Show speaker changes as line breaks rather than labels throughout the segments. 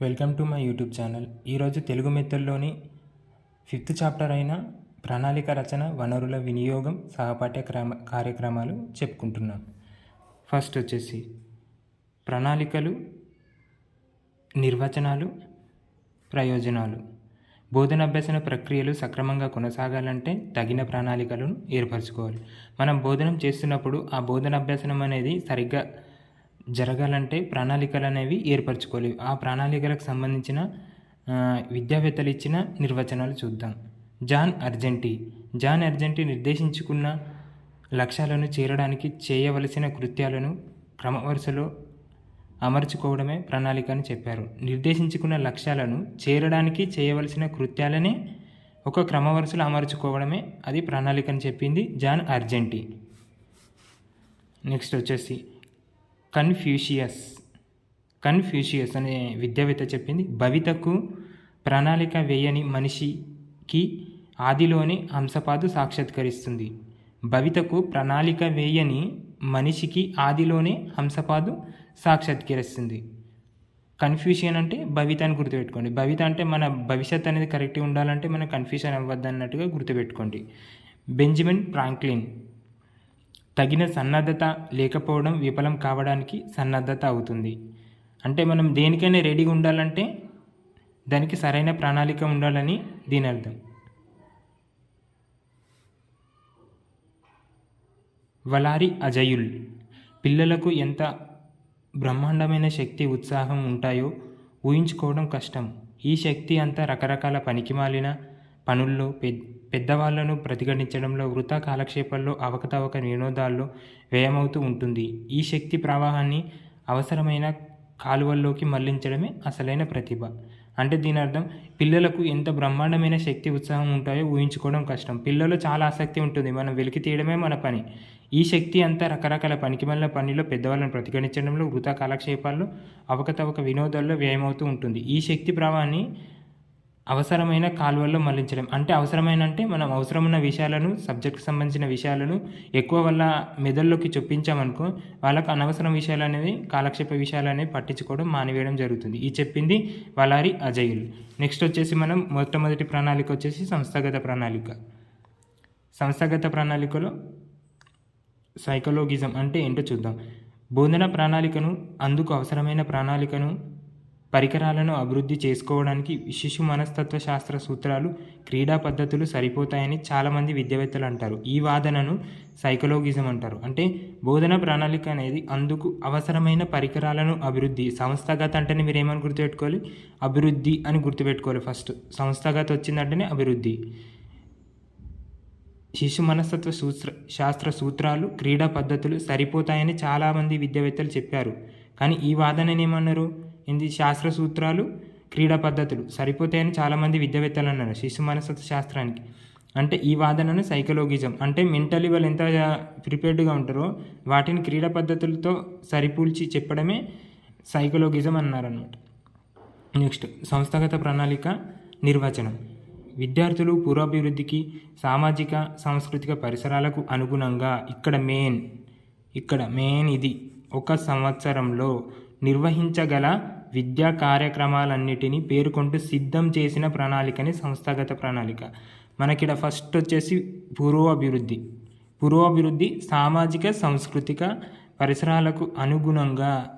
Welcome to my YouTube channel. ఈరోజు Telugu మెత్తల్లోని fifth chapter అయిన ప్రణాళిక రచన వనరుల వినియోగం సహపాఠ్య క్రమ కార్యక్రమాలు చెప్పుకుంటున్నాం. ఫస్ట్ వచ్చేసి ప్రణాళికలు నిర్వచనాలు ప్రయోజనాలు. బోధనాభ్యసన ప్రక్రియలు సక్రమంగా కొనసాగాలంటే తగిన ప్రణాళికలను ఏర్పరచుకోవాలి. మనం బోధనం చేస్తున్నప్పుడు ఆ బోధనాభ్యసనం అనేది సరిగ్గా జరగాలంటే ప్రణాళికలు అనేవి ఏర్పరచుకోవాలి. ఆ ప్రణాళికలకు సంబంధించిన విద్యావేత్తలు ఇచ్చిన నిర్వచనాలు చూద్దాం. John Argenti. జాన్ అర్జెంటీ నిర్దేశించుకున్న లక్ష్యాలను చేరడానికి చేయవలసిన కృత్యాలను క్రమవరుసలో అమర్చుకోవడమే ప్రణాళిక అని చెప్పారు. నిర్దేశించుకున్న లక్ష్యాలను చేరడానికి చేయవలసిన కృత్యాలనే ఒక క్రమవరుసలో అమర్చుకోవడమే అది ప్రణాళిక అని చెప్పింది జాన్ అర్జెంటీ. నెక్స్ట్ వచ్చేసి కన్ఫ్యూషియస్ కన్ఫ్యూషియస్ అనే విద్యావేత్త చెప్పింది భవితకు ప్రణాళిక వేయని మనిషికి ఆదిలోని హంసపాదు సాక్షాత్కరిస్తుంది. భవితకు ప్రణాళిక వేయని మనిషికి ఆదిలోనే హంసపాదు సాక్షాత్కరిస్తుంది. కన్ఫ్యూషన్ అంటే భవిత అని గుర్తుపెట్టుకోండి. భవిత అంటే మన భవిష్యత్ అనేది కరెక్ట్గా ఉండాలంటే మనం కన్ఫ్యూషన్ అవ్వద్దు అన్నట్టుగా గుర్తుపెట్టుకోండి. బెంజమిన్ ఫ్రాంక్లిన్ తగిన సన్నద్ధత లేకపోవడం విఫలం కావడానికి సన్నద్ధత అవుతుంది. అంటే మనం దేనికైనా రెడీగా ఉండాలంటే దానికి సరైన ప్రణాళిక ఉండాలని దీని అర్థం. వలారి అజయుల్. పిల్లలకు ఎంత బ్రహ్మాండమైన శక్తి ఉత్సాహం ఉంటాయో ఊహించుకోవడం కష్టం. ఈ శక్తి అంతా రకరకాల పనికిమాలిన పనుల్లో పె పెద్దవాళ్ళను ప్రతిఘటించడంలో వృధా కాలక్షేపాల్లో అవకతవక వినోదాల్లో వ్యయమవుతూ ఉంటుంది. ఈ శక్తి ప్రవాహాన్ని అవసరమైన కాలువల్లోకి మళ్ళించడమే అసలైన ప్రతిభ. అంటే దీని అర్థం పిల్లలకు ఎంత బ్రహ్మాండమైన శక్తి ఉత్సాహం ఉంటాయో ఊహించుకోవడం కష్టం. పిల్లలు చాలా ఆసక్తి ఉంటుంది. మనం వెలికి తీయడమే మన పని. ఈ శక్తి అంతా రకరకాల పనికిమల్ల పనిలో పెద్దవాళ్ళని ప్రతిఘటించడంలో వృతా కాలక్షేపాల్లో అవకతవక వినోదాల్లో వ్యయమవుతూ ఉంటుంది. ఈ శక్తి ప్రవాహాన్ని అవసరమైన కాలువల్లో మళ్ళించడం అంటే అవసరమైన అంటే మనం అవసరమున్న విషయాలను సబ్జెక్ట్కి సంబంధించిన విషయాలను ఎక్కువ వల్ల మెదల్లోకి చొప్పించామనుకో వాళ్ళకు అనవసరం విషయాలు అనేవి కాలక్షేప విషయాలు అనేవి పట్టించుకోవడం మానివేయడం జరుగుతుంది. ఈ చెప్పింది వలారి అజయుల్. నెక్స్ట్ వచ్చేసి మనం మొట్టమొదటి ప్రణాళిక వచ్చేసి సంస్థాగత ప్రణాళిక. సంస్థాగత ప్రణాళికలో సైకలోగిజం అంటే ఏంటో చూద్దాం. బోధన ప్రణాళికను అందుకు అవసరమైన ప్రణాళికను పరికరాలను అభివృద్ధి చేసుకోవడానికి శిశు మనస్తత్వ శాస్త్ర సూత్రాలు క్రీడా పద్ధతులు సరిపోతాయని చాలామంది విద్యావేత్తలు అంటారు. ఈ వాదనను సైకలోగిజం అంటారు. అంటే బోధన ప్రణాళిక అనేది అందుకు అవసరమైన పరికరాలను అభివృద్ధి సంస్థాగత అంటేనే మీరు ఏమని గుర్తుపెట్టుకోవాలి? అభివృద్ధి అని గుర్తుపెట్టుకోవాలి ఫస్ట్. సంస్థాగత వచ్చిందంటేనే అభివృద్ధి. శిశు మనస్తత్వ సూత్ర శాస్త్ర సూత్రాలు క్రీడా పద్ధతులు సరిపోతాయని చాలామంది విద్యావేత్తలు చెప్పారు. కానీ ఈ వాదనని ఏమన్నారు? ఏంది శాస్త్ర సూత్రాలు క్రీడా పద్ధతులు. సరిపోతాయని చాలామంది విద్యావేత్తలు అన్నారు శిశు మనస్తత్వ శాస్త్రానికి. అంటే ఈ వాదనను సైకలోగిజం అంటే మెంటలీ వాళ్ళు ఎంత ప్రిపేర్డ్గా ఉంటారో వాటిని క్రీడా పద్ధతులతో సరిపూల్చి చెప్పడమే సైకలోగిజం అన్నారనమాట నెక్స్ట్ సంస్థాగత ప్రణాళిక నిర్వచనం. విద్యార్థులు పూర్వాభివృద్ధికి సామాజిక సాంస్కృతిక పరిసరాలకు అనుగుణంగా ఇక్కడ మెయిన్ ఇక్కడ మెయిన్ ఇది. ఒక సంవత్సరంలో నిర్వహించగల విద్యా కార్యక్రమాలన్నిటినీ పేర్కొంటూ సిద్ధం చేసిన ప్రణాళికని సంస్థాగత ప్రణాళిక. మనకిడ ఫస్ట్ వచ్చేసి పూర్వాభివృద్ధి. పూర్వాభివృద్ధి సామాజిక సాంస్కృతిక పరిసరాలకు అనుగుణంగా.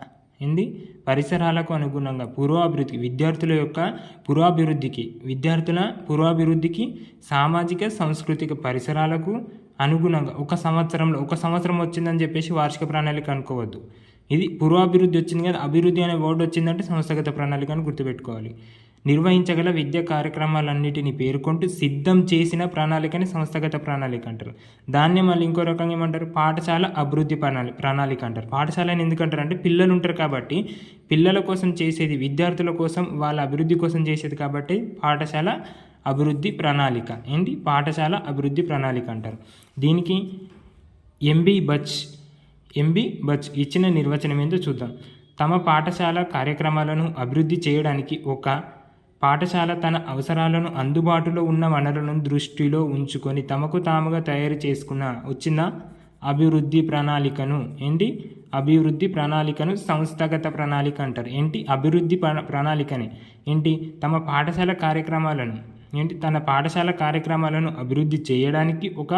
ఏంది? పరిసరాలకు అనుగుణంగా. పూర్వాభివృద్ధి విద్యార్థుల యొక్క పూర్వాభివృద్ధికి విద్యార్థుల పూర్వాభివృద్ధికి సామాజిక సాంస్కృతిక పరిసరాలకు అనుగుణంగా. ఒక సంవత్సరంలో ఒక సంవత్సరం వచ్చిందని చెప్పేసి వార్షిక ప్రణాళిక అనుకోవద్దు. ఇది పూర్వాభివృద్ధి వచ్చింది కదా అభివృద్ధి అనే వర్డ్ వచ్చిందంటే సంస్థాగత ప్రణాళిక అని గుర్తుపెట్టుకోవాలి. నిర్వహించగల విద్యా కార్యక్రమాలన్నిటిని పేర్కొంటూ సిద్ధం చేసిన ప్రణాళికని సంస్థాగత ప్రణాళిక అంటారు. దాన్నే మళ్ళీ ఇంకో రకంగా ఏమంటారు? పాఠశాల అభివృద్ధి ప్రణాళిక ప్రణాళిక అంటారు. పాఠశాల అని ఎందుకంటారు అంటే పిల్లలు ఉంటారు కాబట్టి పిల్లల కోసం చేసేది విద్యార్థుల కోసం వాళ్ళ అభివృద్ధి కోసం చేసేది కాబట్టి పాఠశాల అభివృద్ధి ప్రణాళిక. ఏంటి? పాఠశాల అభివృద్ధి ప్రణాళిక అంటారు. దీనికి ఎంబీ బచ్ ఎంబి బచ్ ఇచ్చిన నిర్వచనం ఏందో చూద్దాం. తమ పాఠశాల కార్యక్రమాలను అభివృద్ధి చేయడానికి ఒక పాఠశాల తన అవసరాలను అందుబాటులో ఉన్న వనరులను దృష్టిలో ఉంచుకొని తమకు తాముగా తయారు చేసుకున్న వచ్చిన అభివృద్ధి ప్రణాళికను ఏంటి? అభివృద్ధి ప్రణాళికను సంస్థాగత ప్రణాళిక అంటారు. ఏంటి? అభివృద్ధి ప్రణాళికని. ఏంటి? తమ పాఠశాల కార్యక్రమాలను ఏంటి? తన పాఠశాల కార్యక్రమాలను అభివృద్ధి చేయడానికి ఒక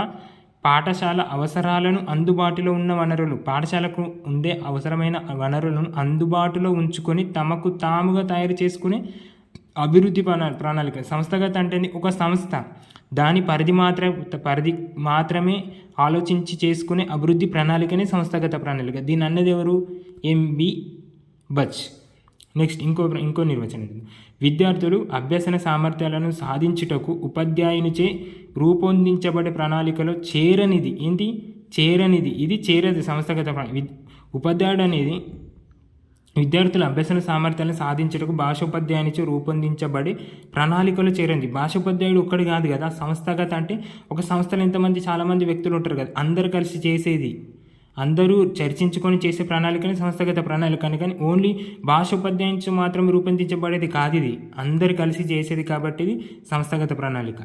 పాఠశాల అవసరాలను అందుబాటులో ఉన్న వనరులు. పాఠశాలకు ఉండే అవసరమైన వనరులను అందుబాటులో ఉంచుకొని తమకు తాముగా తయారు చేసుకునే అభివృద్ధి ప్రణా ప్రణాళిక. సంస్థగత అంటే ఒక సంస్థ. దాని పరిధి మాత్రం పరిధి మాత్రమే ఆలోచించి చేసుకునే అభివృద్ధి ప్రణాళికనే సంస్థగత ప్రణాళిక. దీని అన్నది ఎవరు? MB Butch. నెక్స్ట్ ఇంకో ఇంకో నిర్వచనం. విద్యార్థులు అభ్యసన సామర్థ్యాలను సాధించుటకు ఉపాధ్యాయునిచే రూపొందించబడే ప్రణాళికలో చేరనిది. ఏంటి? చేరనిది. ఇది చేరది సంస్థగత ఉపాధ్యాయుడు అనేది విద్యార్థుల అభ్యసన సామర్థ్యాలను సాధించడానికి భాషోపాధ్యాయునిచే రూపొందించబడి ప్రణాళికలు చేరింది భాషోపాధ్యాయుడు ఒక్కడు కాదు కదా. సంస్థగత అంటే ఒక సంస్థలో ఎంతమంది చాలామంది వ్యక్తులు ఉంటారు కదా. అందరు కలిసి చేసేది. అందరూ చర్చించుకొని చేసే ప్రణాళికని సంస్థాగత ప్రణాళిక అని కానీ ఓన్లీ భాషోపాధ్యాయునిచే మాత్రం రూపొందించబడేది కాదు ఇది. అందరు కలిసి చేసేది కాబట్టి ఇది సంస్థాగత ప్రణాళిక.